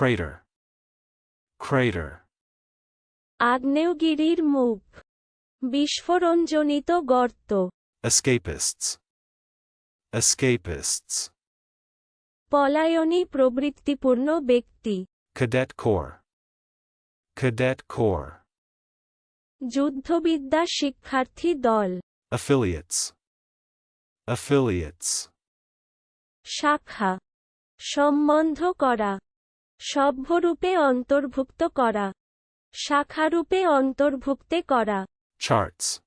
crater, crater, আগ্নেয়গিরির মুখ বিস্ফোরণজনিত গর্ত escapists, escapists, পলায়নী প্রবৃত্তিপূর্ণ ব্যক্তি cadet corps, cadet corps, যুদ্ধবিদ্যা শিক্ষার্থী দল affiliates, affiliates, শাখা সম্বন্ধ করা সভ্যরূপে অন্তর্ভুক্ত করা। শাখারূপে অন্তর্ভুক্তে করা। Charts,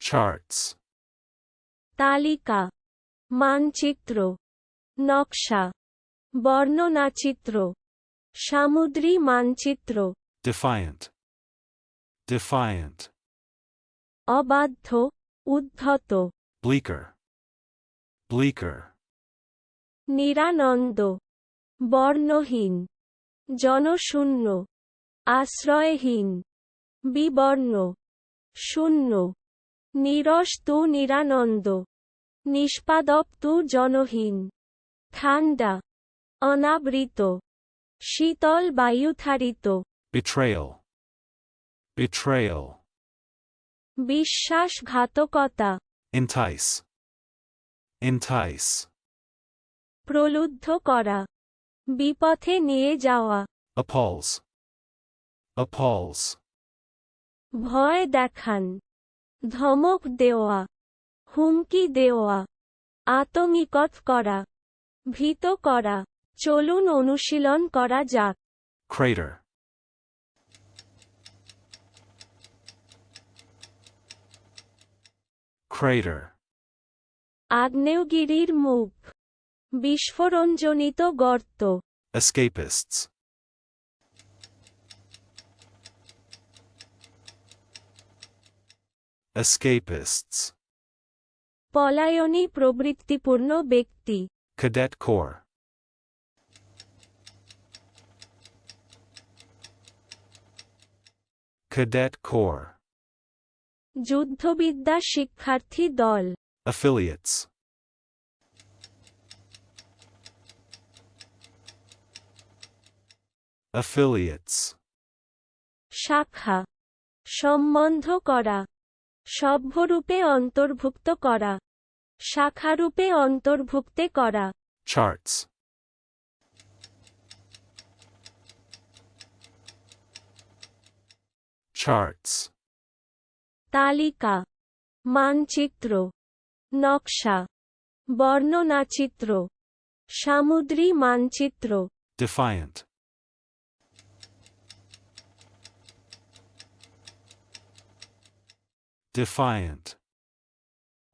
charts, তালিকা। মানচিত্র। নকশা। বর্ণনাচিত্র। সামুদ্রী মানচিত্র। Defiant, defiant, অবাধ্য। উদ্ধত। Bleaker, bleaker, নিরানন্দ। বর্ণহীন জনশূন্য আশ্রয়হীন বিবর্ণ শূন্য নিরস তু নিরানন্দ নিষ্পাদপ তু জনহীন ঠান্ডা অনাবৃত শীতল বায়ুথারিত betrayal, betrayal, বিশ্বাসঘাতকতা entice, entice, প্রলুব্ধ করা বিপথে নিয়ে যাওয়া। Appalls, appalls, ভয় দেখান। ধমক দেওয়া। হুমকি দেওয়া। আতঙ্কিকত করা। ভীত করা। চলুন অনুশীলন করা যাক। Crater, crater, আগ্নেয়গিরির মুখ। বিস্ফোরণজনিত গর্ত escapists, escapists, পলায়নী প্রবৃত্তিপূর্ণ ব্যক্তি cadet corps, cadet corps, যুদ্ধবিদ্যা শিক্ষার্থী দল affiliates, affiliates, শাখা সম্বন্ধ করা সভ্যরূপে অন্তর্ভুক্ত করা শাখারূপে অন্তর্ভুক্তে করা। Charts, charts, তালিকা মানচিত্র নকশা বর্ণনাচিত্র সামুদ্রী মানচিত্র। Defiant, defiant,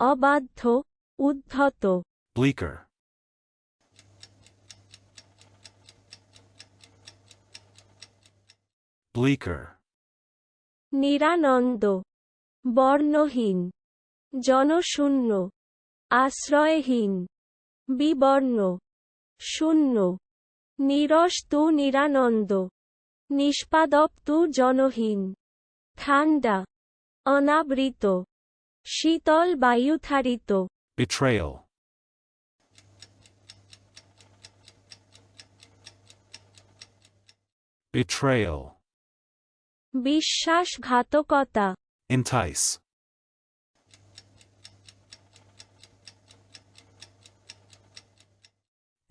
অবাধ্য উদ্ধত bleaker, bleaker, নিরানন্দ বর্ণহীন জনশূন্য আশ্রয়হীন বিবর্ণ শূন্য নিরস তু নিরানন্দ নিষ্পাদপ তু জনহীন ঠান্ডা অনাবৃত শীতল বায়ুথারিত betrayal, betrayal, বিশ্বাসঘাতকতা। Entice,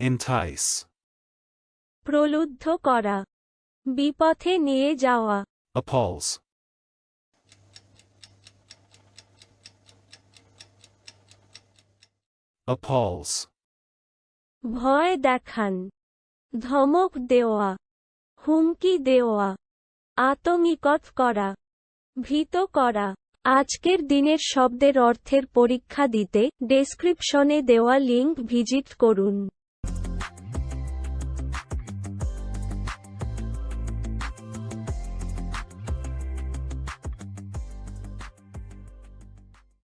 entice, প্রলুব্ধ করা। বিপথে নিয়ে যাওয়া। Appalls, appalls, ভয় দেখান। ধমক দেওয়া। হুমকি দেওয়া। আতঙ্কিকত করা। ভীত করা। আজকের দিনের শব্দের অর্থের পরীক্ষা দিতে ডেসক্রিপশনে দেওয়া লিঙ্ক ভিজিট করুন।